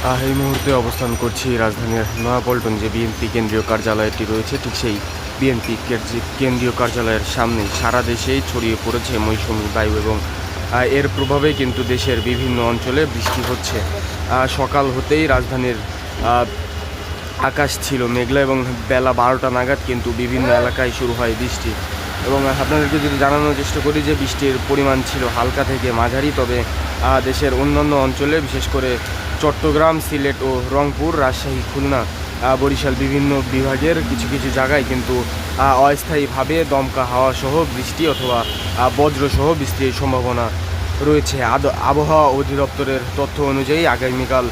এই মুহূর্তে অবস্থান করছি রাজধানীর নয়াপল্টন যে বিএনপি কেন্দ্রীয় কার্যালয়টি রয়েছে, ঠিক সেই বিএনপি কেন্দ্রীয় কার্যালয়ের সামনে। সারা দেশেই ছড়িয়ে পড়েছে মৌসুমি বায়ু এবং এর প্রভাবে কিন্তু দেশের বিভিন্ন অঞ্চলে বৃষ্টি হচ্ছে। সকাল হতেই রাজধানীর আকাশ ছিল মেঘলা এবং বেলা বারোটা নাগাদ কিন্তু বিভিন্ন এলাকায় শুরু হয় বৃষ্টি। এবং আপনাদেরকে যদি জানানোর চেষ্টা করি যে বৃষ্টির পরিমাণ ছিল হালকা থেকে মাঝারি, তবে দেশের অন্যান্য অঞ্চলে, বিশেষ করে চট্টগ্রাম, সিলেট ও রংপুর, রাজশাহী, খুলনা বরিশাল বিভিন্ন বিভাগের কিছু কিছু জায়গায় কিন্তু অস্থায়ীভাবে দমকা হাওয়া সহ বৃষ্টি অথবা বজ্রসহ বৃষ্টির সম্ভাবনা রয়েছে। আবহাওয়া অধিদপ্তরের তথ্য অনুযায়ী আগামীকাল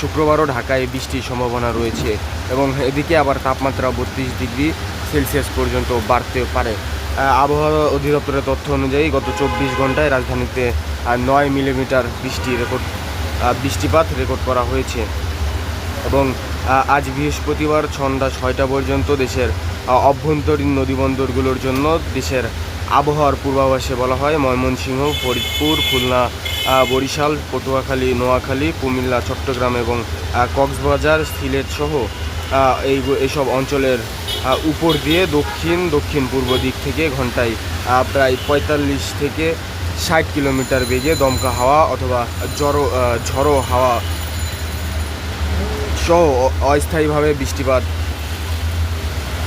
শুক্রবারও ঢাকায় বৃষ্টির সম্ভাবনা রয়েছে এবং এদিকে আবার তাপমাত্রা বত্রিশ ডিগ্রি সেলসিয়াস পর্যন্ত বাড়তে পারে। আবহাওয়া অধিদপ্তরের তথ্য অনুযায়ী গত চব্বিশ ঘন্টায় রাজধানীতে নয় মিলিমিটার বৃষ্টি রেকর্ড বৃষ্টিপাত রেকর্ড করা হয়েছে। এবং আজ বৃহস্পতিবার সন্ধ্যা ছয়টা পর্যন্ত দেশের অভ্যন্তরীণ নদীবন্দরগুলোর জন্য দেশের আবহাওয়ার পূর্বাভাসে বলা হয় ময়মনসিংহ, ফরিদপুর, খুলনা বরিশাল, পটুয়াখালী, নোয়াখালী, কুমিল্লা, চট্টগ্রাম এবং কক্সবাজার, সিলেট সহ এই এইসব অঞ্চলের উপর দিয়ে দক্ষিণ দক্ষিণ পূর্ব দিক থেকে ঘন্টায় প্রায় পঁয়তাল্লিশ থেকে ষাট কিলোমিটার বেগে দমকা হাওয়া অথবা জড়ো ঝড়ো হাওয়া সহ অস্থায়ীভাবে বৃষ্টিপাত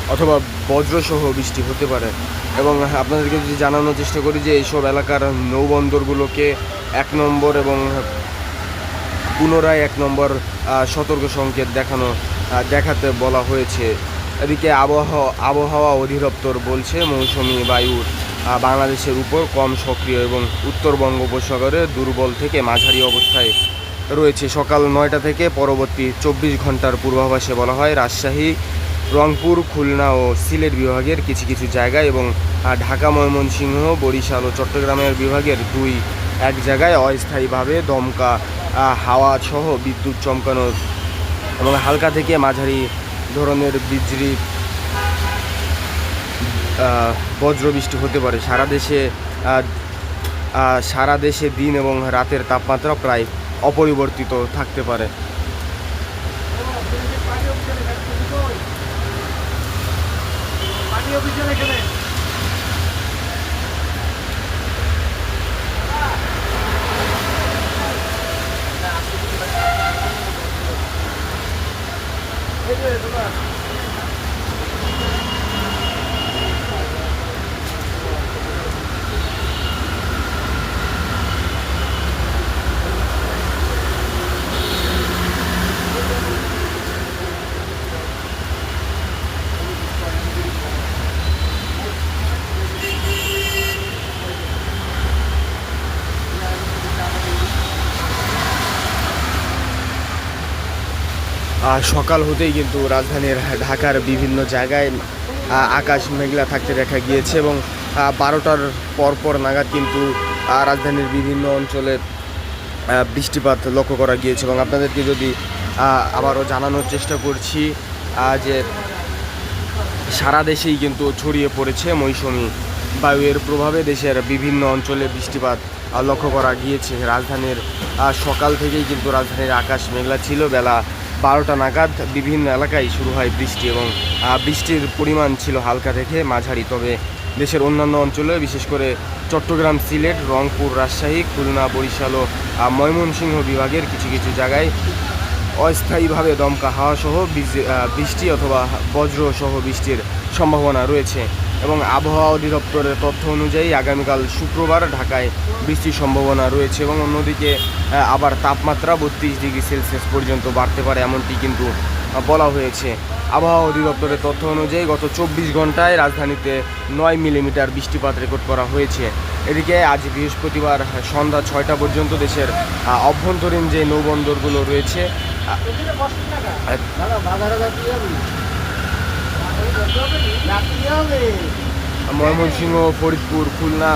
অথবা বজ্রসহ বৃষ্টি হতে পারে। এবং আপনাদেরকে যদি জানানোর চেষ্টা করি যে এইসব এলাকার নৌবন্দরগুলোকে এক নম্বর এবং পুনরায় এক নম্বর সতর্ক সংকেত দেখানো দেখাতে বলা হয়েছে। এদিকে আবহাওয়া আবহাওয়া অধিদপ্তর বলছে মৌসুমি বায়ু আহ, বাংলাদেশের উপর কম সক্রিয় এবং উত্তর বঙ্গোপসাগরে দুর্বল থেকে মাঝারি অবস্থায় রয়েছে। সকাল নয়টা থেকে পরবর্তী চব্বিশ ঘণ্টার পূর্বাভাসে বলা হয়, রাজশাহী, রংপুর, খুলনা ও সিলেট বিভাগের কিছু কিছু জায়গায় এবং ঢাকা, ময়মনসিংহ, বরিশাল ও চট্টগ্রামের বিভাগের দুই এক জায়গায় অস্থায়ীভাবে দমকা হাওয়া সহ বিদ্যুৎ চমকানো এবং হালকা থেকে মাঝারি ধরনের বিজলি বজ্রবৃষ্টি হতে পারে। সারা দেশে সারা দেশে দিন এবং রাতের তাপমাত্রা প্রায় অপরিবর্তিত থাকতে পারে। আহ, সকাল হতেই কিন্তু রাজধানীর ঢাকার বিভিন্ন জায়গায় আকাশ মেঘলা থাকতে দেখা গিয়েছে এবং বারোটার পরপর নাগাদ কিন্তু রাজধানীর বিভিন্ন অঞ্চলে বৃষ্টিপাত লক্ষ্য করা গিয়েছে এবং আপনাদেরকে যদি আবারও জানানোর চেষ্টা করছি যে সারা দেশেই কিন্তু ছড়িয়ে পড়েছে মৌসুমি বায়ুর প্রভাবে দেশের বিভিন্ন অঞ্চলে বৃষ্টিপাত লক্ষ্য করা গিয়েছে। রাজধানীর সকাল থেকেই কিন্তু রাজধানীর আকাশ মেঘলা ছিল। বেলা বারোটা নাগাদ বিভিন্ন এলাকায় শুরু হয় বৃষ্টি এবং বৃষ্টির পরিমাণ ছিল হালকা থেকে মাঝারি। তবে দেশের অন্যান্য অঞ্চলে, বিশেষ করে চট্টগ্রাম, সিলেট, রংপুর, রাজশাহী, খুলনা, বরিশাল ও ময়মনসিংহ বিভাগের কিছু কিছু জায়গায় অস্থায়ীভাবে দমকা হাওয়াসহ বৃষ্টি অথবা বজ্রসহ বৃষ্টির সম্ভাবনা রয়েছে। এবং আবহাওয়া অধিদপ্তরের তথ্য অনুযায়ী আগামীকাল শুক্রবার ঢাকায় বৃষ্টির সম্ভাবনা রয়েছে এবং অন্যদিকে আবার তাপমাত্রা বত্রিশ ডিগ্রি সেলসিয়াস পর্যন্ত বাড়তে পারে এমনটি কিন্তু বলা হয়েছে। আবহাওয়া অধিদপ্তরের তথ্য অনুযায়ী গত চব্বিশ ঘন্টায় রাজধানীতে নয় মিলিমিটার বৃষ্টিপাত রেকর্ড করা হয়েছে। এদিকে আজ বৃহস্পতিবার সন্ধ্যা ছয়টা পর্যন্ত দেশের অভ্যন্তরীণ যে নৌবন্দরগুলো রয়েছে ময়মনসিংহ ফরিদপুর খুলনা